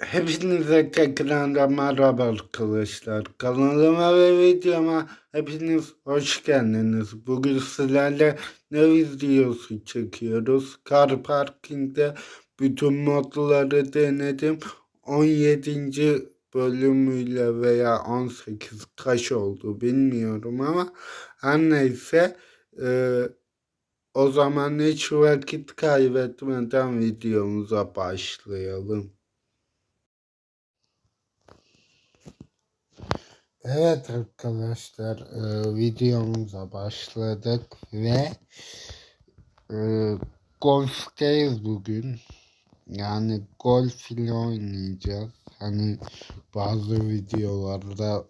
Hepinize tekrardan merhaba arkadaşlar. Kanalıma ve videoma hepiniz hoş geldiniz. Bugün sizlerle ne videosu çekiyoruz? Car Parking'de bütün modları denedim. 17. bölümüyle veya 18 kaç oldu bilmiyorum ama her neyse e, o zaman hiç vakit kaybetmeden videomuza başlayalım. Evet arkadaşlar e, videomuza başladık ve e, golfteyiz bugün. Yani golf ile oynayacağız. Hani bazı videolarda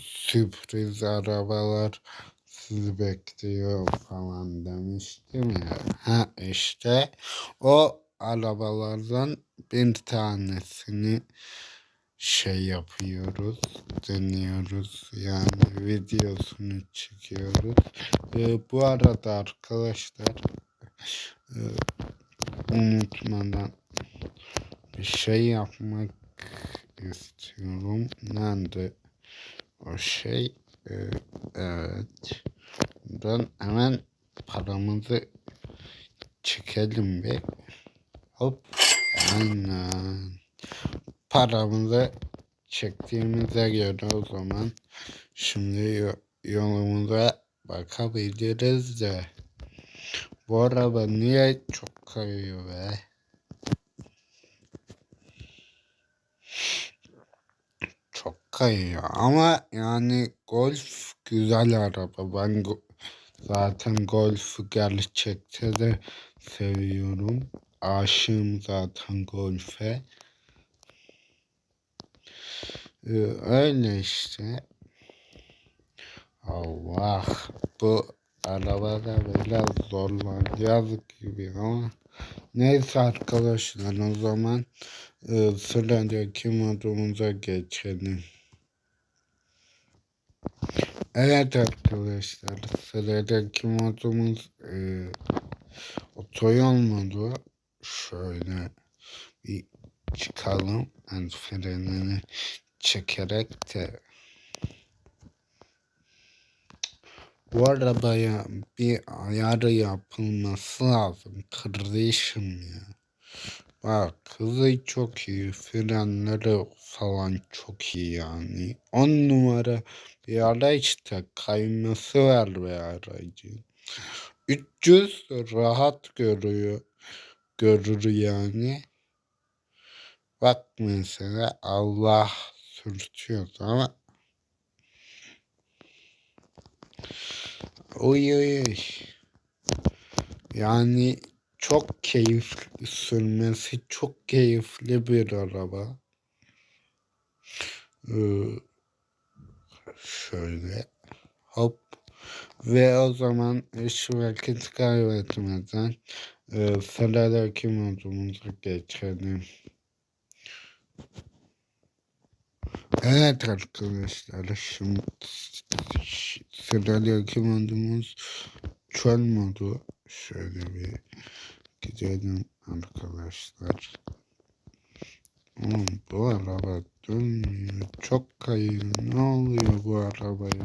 sürpriz arabalar sizi bekliyor falan demiştim ya. Ha işte o arabalardan bir tanesini şey yapıyoruz, deniyoruz. Yani videosunu çekiyoruz. Ee, bu arada arkadaşlar e, unutmadan bir şey yapmak istiyorum. Nerede o şey? Ee, evet. Ben hemen paramızı çekelim bir. Hop. Aynen paramızı çektiğimize göre o zaman şimdi yolumuza bakabiliriz de bu araba niye çok kayıyor be? Çok kayıyor ama yani Golf güzel araba. Ben go zaten Golf'u gerçekte de seviyorum. Aşığım zaten Golf'e. Ee, öyle işte. Allah bu arabada biraz zorlanacağız gibi ama neyse arkadaşlar o zaman e, sıradaki modumuza geçelim. Evet arkadaşlar sıradaki modumuz e, otoyol modu. Şöyle bir çıkalım. El frenini çekerek de bu arabaya bir ayar yapılması lazım kardeşim ya. Bak hızı çok iyi, frenleri falan çok iyi yani. On numara bir araçta kayması var be aracın. 300 rahat görüyor. Görür yani. Bak mesela Allah sürtüyordu ama oy oy. Yani çok keyifli sürmesi çok keyifli bir araba. Ee, şöyle hop ve o zaman hiç vakit kaybetmeden e, sıradaki modumuza geçelim. Evet arkadaşlar şimdi sıradaki modumuz çöl modu. Şöyle bir gidelim arkadaşlar. Oğlum bu araba dönmüyor. Çok kayıyor. Ne oluyor bu arabaya?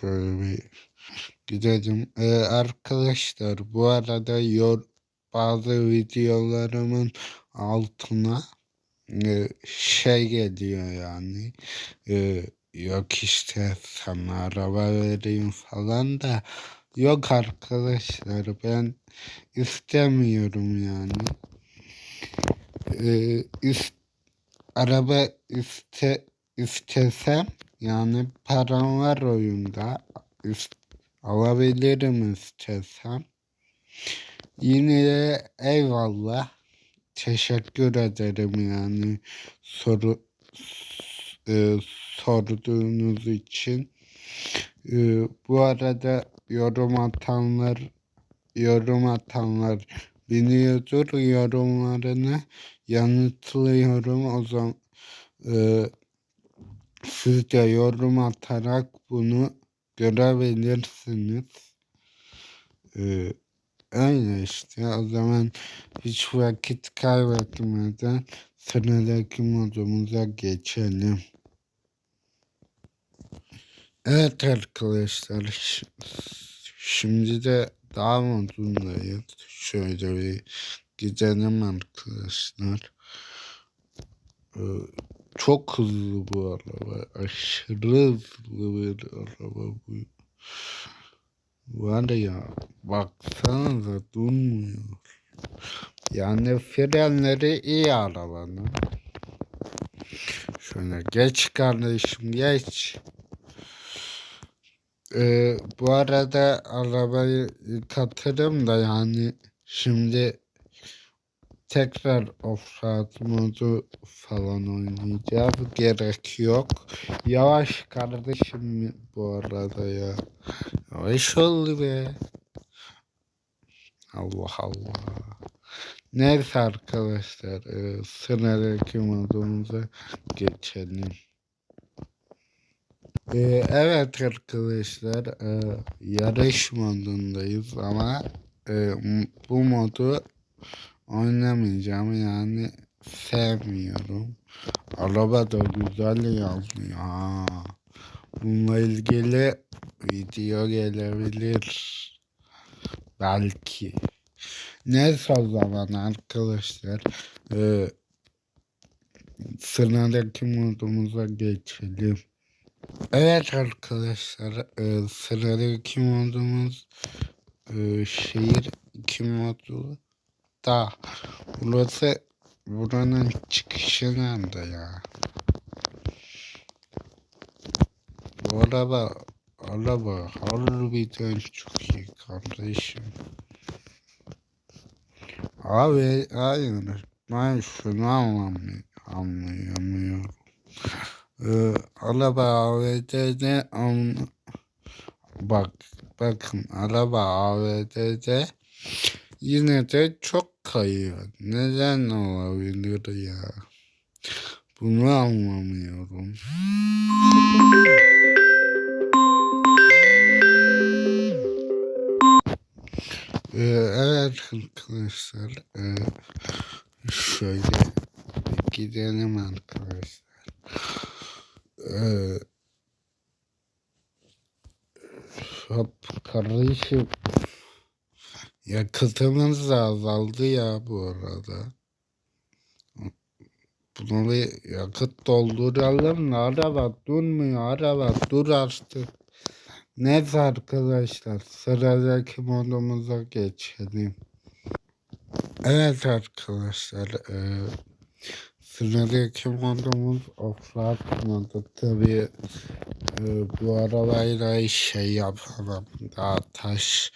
Şöyle bir gidelim. Ee, arkadaşlar bu arada yor bazı videolarımın altına e, şey geliyor yani e, yok işte sana araba vereyim falan da. Yok arkadaşlar ben istemiyorum yani. E, ist, araba iste istesem yani param var oyunda ist, alabilirim istesem. Yine de eyvallah teşekkür ederim yani soru e, sorduğunuz için. E, bu arada yorum atanlar yorum atanlar biliyordur yorumlarını yanıtlıyorum o zaman e, siz de yorum atarak bunu görebilirsiniz. E, öyle işte. O zaman hiç vakit kaybetmeden sıradaki modumuza geçelim. Evet arkadaşlar. Şimdi de daha modundayız. Şöyle bir gidelim arkadaşlar. Ee, çok hızlı bu araba. Aşırı hızlı bir araba bu. Var ya baksanıza durmuyor. Yani frenleri iyi arabanın. Şöyle geç kardeşim geç. Ee, bu arada arabayı yıkatırım da yani şimdi tekrar offroad modu falan oynayacağım. Gerek yok. Yavaş kardeşim bu arada ya. Ol be. Allah Allah. Neyse arkadaşlar e, sıradaki modumuza geçelim. E, evet arkadaşlar e, yarış modundayız ama e, bu modu oynamayacağım yani sevmiyorum. Araba da güzel yazmıyor ha. Bununla ilgili video gelebilir. Belki. Neyse o zaman arkadaşlar. E, sıradaki modumuza geçelim. Evet arkadaşlar e, sıradaki modumuz e, şehir 2 modu da burası buranın çıkışı nerede ya? Bu araba araba harbiden çok iyi kardeşim. Abi hayır ben şunu anlamıyorum, anlayamıyorum. Ee, araba AVD'de an... bak bakın araba AVD'de yine de çok kayıyor. Neden olabilir ya? Bunu anlamıyorum. Ee, evet arkadaşlar. Ee, şöyle gidelim arkadaşlar. Ee, hop kardeşim. Yakıtımız azaldı ya bu arada. Bir yakıt dolduralım araba durmuyor araba dur artık. Neyse arkadaşlar? Sıradaki modumuza geçelim. Evet arkadaşlar e, sıradaki modumuz offroad modu. Tabi e, bu arabayla şey yapamam daha taş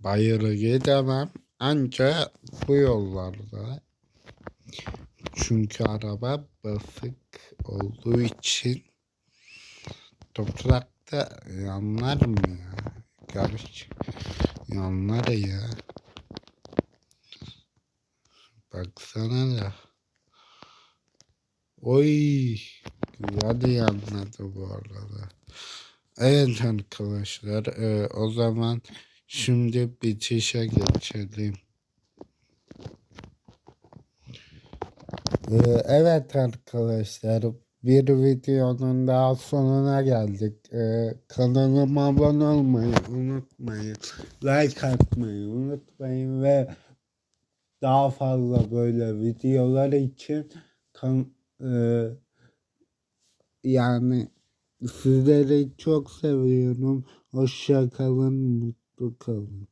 bayırı gidemem. Ancak bu yollarda. Çünkü araba basık olduğu için toprakta yanlar mı ya? Gerçi yanlar ya. Baksana da. Oy. Güzel yanladı bu arada. Evet arkadaşlar. e, o zaman şimdi bitişe geçelim. E, evet arkadaşlar. Bir videonun daha sonuna geldik. E, kanalıma abone olmayı unutmayın. Like atmayı unutmayın ve daha fazla böyle videolar için kan, e, yani sizleri çok seviyorum. Hoşça kalın, mutlu kalın.